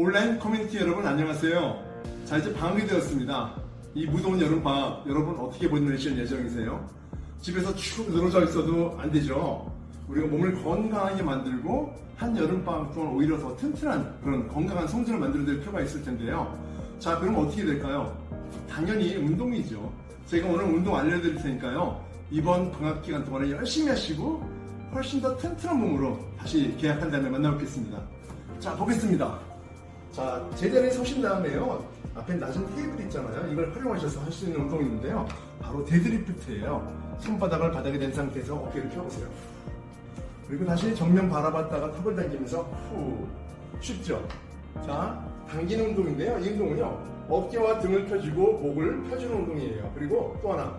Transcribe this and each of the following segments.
온라인 커뮤니티 여러분 안녕하세요. 자 이제 방학이 되었습니다. 이 무더운 여름 방학 여러분 어떻게 보내실 예정이세요? 집에서 축 늘어져 있어도 안 되죠. 우리가 몸을 건강하게 만들고 한 여름 방학 동안 오히려 더 튼튼한 그런 건강한 성질을 만들어낼 필요가 있을 텐데요. 자 그럼 어떻게 될까요? 당연히 운동이죠. 제가 오늘 운동 알려드릴 테니까요. 이번 방학 기간 동안에 열심히 하시고 훨씬 더 튼튼한 몸으로 다시 계약한 다음에 만나뵙겠습니다. 자 보겠습니다. 자, 제자리에 서신 다음에요. 앞에 낮은 테이블 있잖아요. 이걸 활용하셔서 할 수 있는 운동인데요. 바로 데드리프트예요. 손바닥을 바닥에 댄 상태에서 어깨를 펴보세요. 그리고 다시 정면 바라봤다가 턱을 당기면서 후. 쉽죠? 자, 당기는 운동인데요. 이 운동은요. 어깨와 등을 펴주고 목을 펴주는 운동이에요. 그리고 또 하나,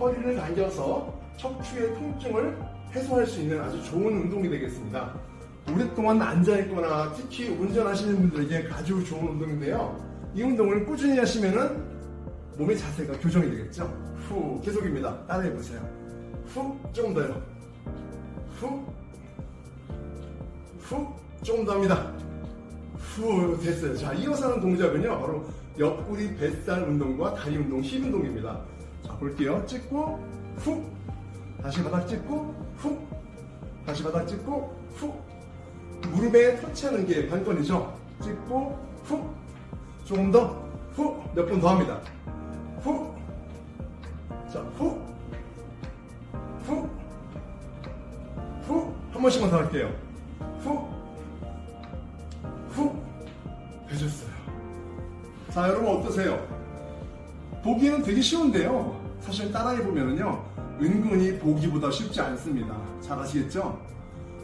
허리를 당겨서 척추의 통증을 해소할 수 있는 아주 좋은 운동이 되겠습니다. 오랫동안 앉아있거나 특히 운전하시는 분들에게 아주 좋은 운동인데요. 이 운동을 꾸준히 하시면은 몸의 자세가 교정이 되겠죠. 후, 계속입니다. 따라해보세요. 후, 조금 더요. 후, 후, 조금 더 합니다. 후, 됐어요. 자, 이어서 하는 동작은요, 바로 옆구리 뱃살 운동과 다리 운동, 힙 운동입니다. 자, 볼게요. 찍고, 후, 다시 바닥 찍고, 후, 다시 바닥 찍고, 후, 무릎에 터치하는 게 관건이죠. 찍고 훅 조금 더 훅 몇 번 더 합니다. 훅 자, 훅 훅 훅 한 번씩만 더 할게요. 훅훅 해줬어요. 자, 여러분 어떠세요? 보기에는 되게 쉬운데요. 사실 따라해보면요. 은근히 보기보다 쉽지 않습니다. 잘 아시겠죠?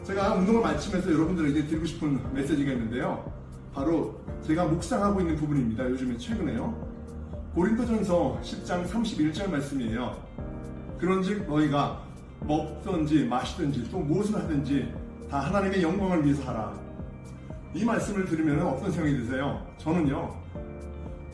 제가 운동을 마치면서 여러분들에게 드리고 싶은 메시지가 있는데요. 바로 제가 묵상하고 있는 부분입니다. 요즘에 최근에요. 고린도전서 10장 31절 말씀이에요. 그런즉 너희가 먹든지 마시든지 또 무엇을 하든지 다 하나님의 영광을 위해서 하라. 이 말씀을 들으면 어떤 생각이 드세요? 저는요.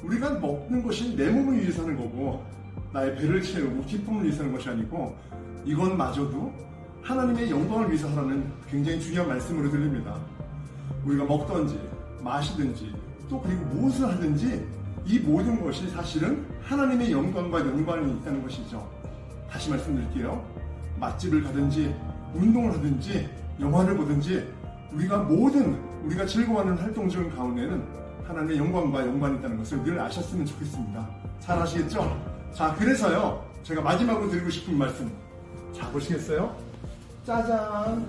우리가 먹는 것이 내 몸을 위해서 하는 거고 나의 배를 채우고 기쁨을 위해서 하는 것이 아니고 이것마저도 하나님의 영광을 위해서 하라는 굉장히 중요한 말씀으로 들립니다. 우리가 먹든지 마시든지 또 그리고 무엇을 하든지 이 모든 것이 사실은 하나님의 영광과 영광이 있다는 것이죠. 다시 말씀드릴게요. 맛집을 가든지 운동을 하든지 영화를 보든지 우리가 모든 우리가 즐거워하는 활동 중 가운데는 하나님의 영광과 영광이 있다는 것을 늘 아셨으면 좋겠습니다. 잘 아시겠죠? 자, 그래서요. 제가 마지막으로 드리고 싶은 말씀. 자, 보시겠어요? 짜잔!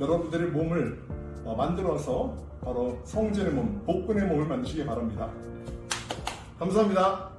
여러분들의 몸을 어, 만들어서 바로 성전의 몸, 복근의 몸을 만드시기 바랍니다. 감사합니다.